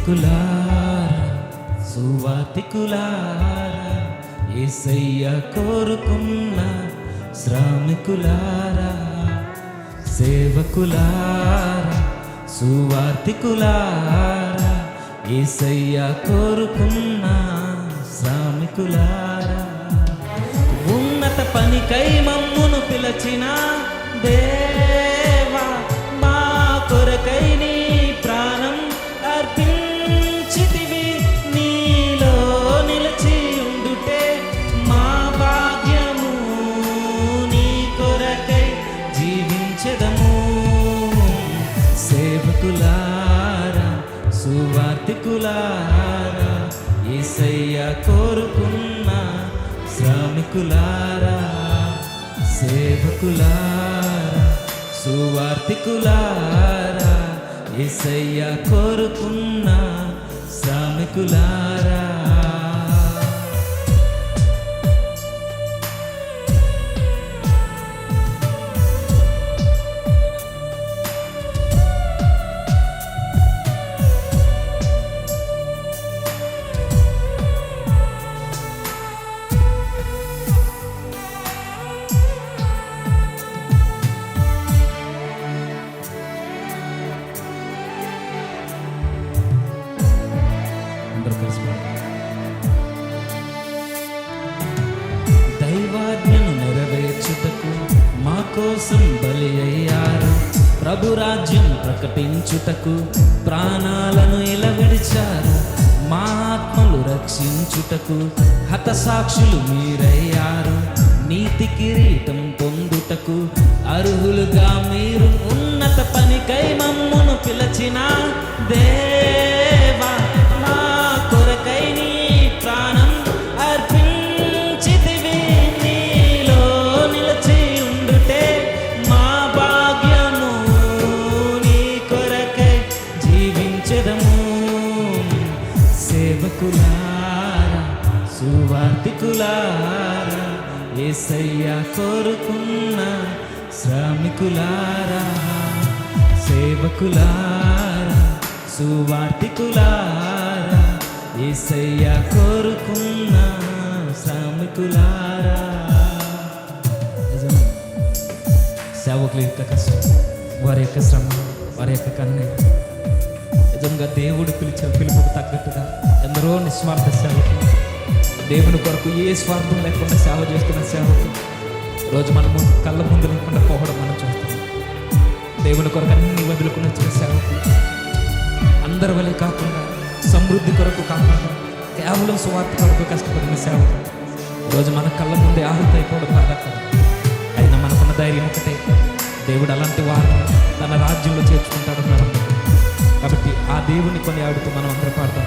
సేవకులారా సువాతికులారా ఏసయ్య కోరుకున్న శ్రామికులారా సేవకులారా సువార్తికులారా ఏసయ్య కోరుకున్న శ్రామికులారా. ఉన్నత పనికై మమ్మును పిలచిన దే సువార్తికులారా ఏసయ్య కోరుకున్న శ్రామికులారా సేవకులారా సువార్తికులారా ఏసయ్య కోరుకున్న శ్రామికులారా. కోసం బలి అయ్యారు. ప్రభు రాజ్యం ప్రకటించుటకు ప్రాణాలను ఇలా విడిచారు మా ఆత్మలు రక్షించుటకు హతసాక్షులు మీరయ్యారు. నీతి కిరీటం పొందుటకు అర్హులుగా మీరు ఉన్నత పనికై మమ్మును పిలచిన దే ఏసయ్య కోరుకున్న శ్రామికులారా సేవకులారా సువార్తికులారా ఏసయ్య కోరుకున్న శ్రామికులారా. సేవకుల యొక్క కష్టం వారి యొక్క శ్రమ వారి యొక్క కన్నయ్య నిజంగా దేవుడు పిలిచిన పిలుపుకు తగ్గట్టుగా ఎందరో నిస్వార్థ సేవకులు దేవుని కొరకు ఏ స్వార్థం లేకుండా సేవ చేస్తున్న సేవకు రోజు మన ముందు కళ్ళ ముందు లేకుండా పోవడం మనం చూస్తున్నాం. దేవుని కొరకు అన్ని వదులుకుని వచ్చిన సేవకు అందరి వలె కాకుండా సమృద్ధి కొరకు కాకుండా కేవలం స్వార్థ కొరకు కష్టపడిన సేవకులు రోజు మన కళ్ళ ముందే ఆహుతి అయిపోవడం బాధాకరం అయినా మనకున్న ధైర్యం ఒకటే. దేవుడు అలాంటి వారిని తన రాజ్యంలో చేర్చుకుంటాడు కాబట్టి ఆ దేవుని కొని ఆడుతూ మనం అందరూ పాడతాం.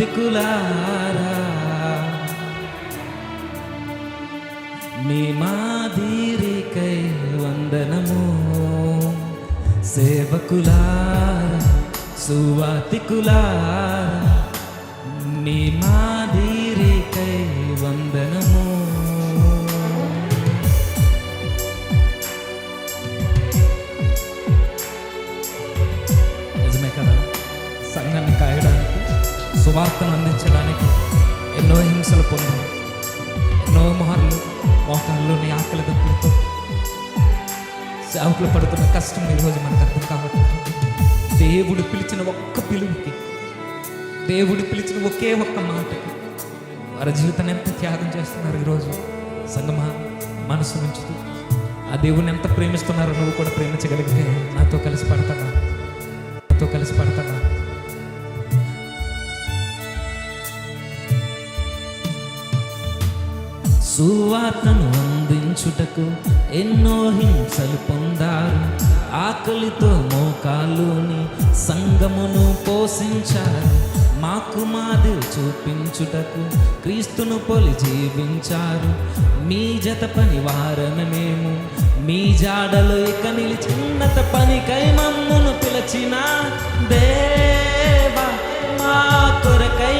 సువార్తికులారా మీ మాదిరికై వందనము. సేవకులారా సువాతికులారా మీ మాదిరి సువార్తను అందించడానికి ఎన్నో హింసలు పొందాం. ఎన్నో మార్లు మోకాల్లోని ఆకలి దప్పులతో సేవకులు పడుతున్న కష్టం ఈరోజు మనకు అర్థం కావట్లేదు. దేవుడు పిలిచిన ఒక్క పిలుపుకి దేవుడు పిలిచిన ఒకే ఒక్క మాటకి వారి జీవితాన్ని ఎంత త్యాగం చేస్తున్నారు ఈరోజు? సంగమా మనసు ఉంచుతూ ఆ దేవుని ఎంత ప్రేమిస్తున్నారో నువ్వు కూడా ప్రేమించగలిగితే నాతో కలిసి పడతావా? నాతో కలిసి పడతావా? సువార్తను అందించుటకు ఎన్నో హింసలు పొందారు. ఆకలితో మోకాలుని సంగమును పోషించారు. మాకు మాది చూపించుటకు క్రీస్తును పొలి జీవించారు. మీ జత పని వారమే మేము. మీ జాడలో ఇక నిలిచిన్నత పనికై మమ్మును పిలచిన దేవా మా కొరకై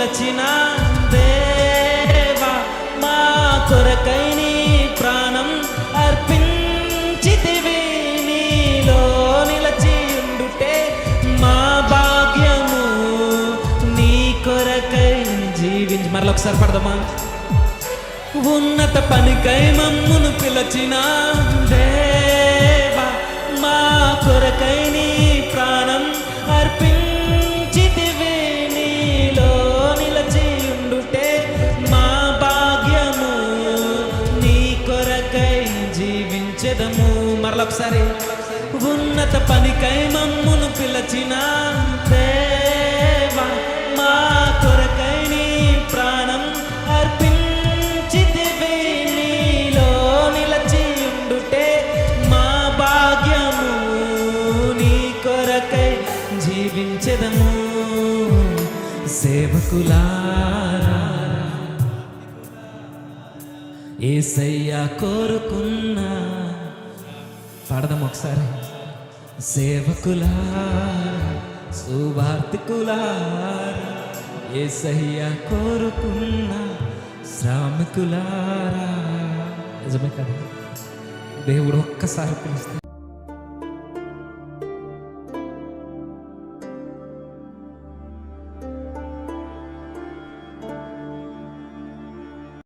మమ్మును దేవా మా కొరకై నీ ప్రాణం అర్పించితివి. నీలో నిలచి ఉండుటే మా భాగ్యము నీ కొరకై జీవించి. మరొకసారి పడదామా? ఉన్నత పనికై మమ్మును పిలచిన దేవా మా కొరకై నీ ప్రాణం మరలొకసారి. ఉన్నత పనికై మమ్మును పిలచిన దేవా మా కొరకై నీ ప్రాణం అర్పించితివి. నీలో నిలచి ఉండుటే మా భాగ్యము నీ కొరకై జీవించదము. సేవకులారా ఏసయ్య కోరుకున్నా పాడదాం ఒకసారి. సేవకులారా సువార్తికులారా ఏసయ్య కోరుకున్న శ్రామికులారా. నిజమే కదా? దేవుడు ఒక్కసారి పిలుస్తాడు.